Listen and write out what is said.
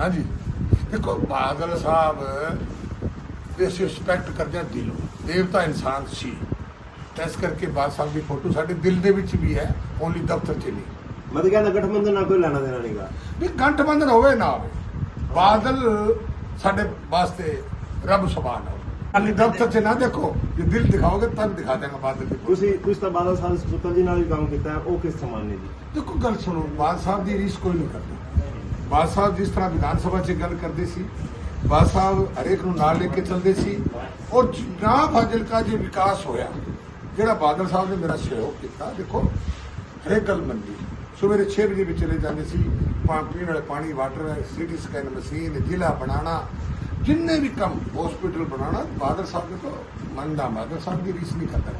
ਹਾਂਜੀ। ਦੇਖੋ ਬਾਦਲ ਸਾਹਿਬ ਦੇ ਅਸੀਂ ਰਿਸਪੈਕਟ ਕਰਦੇ ਹਾਂ ਦਿਲੋਂ। ਦੇਵਤਾ ਇਨਸਾਨ ਸੀ। ਤਾਂ ਇਸ ਕਰਕੇ ਬਾਦ ਸਾਹਿਬ ਦੀ ਫੋਟੋ ਸਾਡੇ ਦਿਲ ਦੇ ਵਿੱਚ ਵੀ ਹੈ ਓਨਲੀ ਦਫ਼ਤਰ 'ਚ ਨਹੀਂ। ਮਤਲਬ ਕਹਿੰਦਾ ਗਠਬੰਧਨ ਨਾਲ ਕੋਈ ਲੈਣਾ ਦੇਣਾ ਨਹੀਂਗਾ। ਵੀ ਗੰਠਬੰਧਨ ਹੋਵੇ ਨਾ ਹੋਵੇ। ਬਾਦਲ ਸਾਡੇ ਵਾਸਤੇ ਰੱਬ ਸਮਾਨ ਹੈ ਅਲੀ ਦਫ਼ਤਰ 'ਚ ਨਾ ਦੇਖੋ ਜੇ ਦਿਲ ਦਿਖਾਓਗੇ ਤਦ ਦਿਖਾ ਦੇਗਾ ਬਾਦਲ ਫੋਟੋ। ਤੁਸੀਂ ਤੁਸੀਂ ਤਾਂ ਬਾਦਲ ਸਾਹਿਬ ਸੁਤਲ ਜੀ ਨਾਲ ਵੀ ਕੰਮ ਕੀਤਾ ਉਹ ਕਿਸ ਸਮਾਨ ਨੇ ਜੀ? ਦੇਖੋ ਗੱਲ ਸੁਣੋ ਬਾਦ ਸਾਹਿਬ ਦੀ ਰੀਸ ਕੋਈ ਨਹੀਂ ਕਰਦਾ। ਬਾਦ ਸਾਹਿਬ ਜਿਸ ਤਰ੍ਹਾਂ ਵਿਧਾਨ ਸਭਾ 'ਚ ਗੱਲ ਕਰਦੇ ਸੀ, ਬਾਦ ਸਾਹਿਬ ਹਰੇਕ ਨੂੰ ਨਾਲ ਲੈ ਕੇ ਚੱਲਦੇ ਸੀ ਔਰ ਨਾ ਫਾਜ਼ਿਲਕਾ ਜੇ ਵਿਕਾਸ ਹੋਇਆ, ਜਿਹੜਾ ਬਾਦਲ ਸਾਹਿਬ ਨੇ ਮੇਰਾ ਸਹਿਯੋਗ ਕੀਤਾ, ਦੇਖੋ, ਹਰੇਕ ਗੱਲ ਮੰਨੀ। ਸਵੇਰੇ 6 ਵਜੇ ਵੀ ਚਲੇ ਜਾਂਦੇ ਸੀ, ਪਾਣੀ ਪੀਣ ਵਾਲੇ ਪਾਣੀ, ਵਾਟਰ, ਸੀਟੀ ਸਕੈਨ ਮਸ਼ੀਨ, ਜ਼ਿਲ੍ਹਾ ਬਣਾਉਣਾ, ਜਿੰਨੇ ਵੀ ਕੰਮ ਹਸਪੀਟਲ ਬਣਾਉਣਾ, ਬਾਦਲ ਸਾਹਿਬ ਨੇ ਤਾਂ ਮੰਨਦਾ, ਬਾਦਲ ਸਾਹਿਬ ਦੀ ਰੀਸ ਨਹੀਂ ਕਰਦਾ।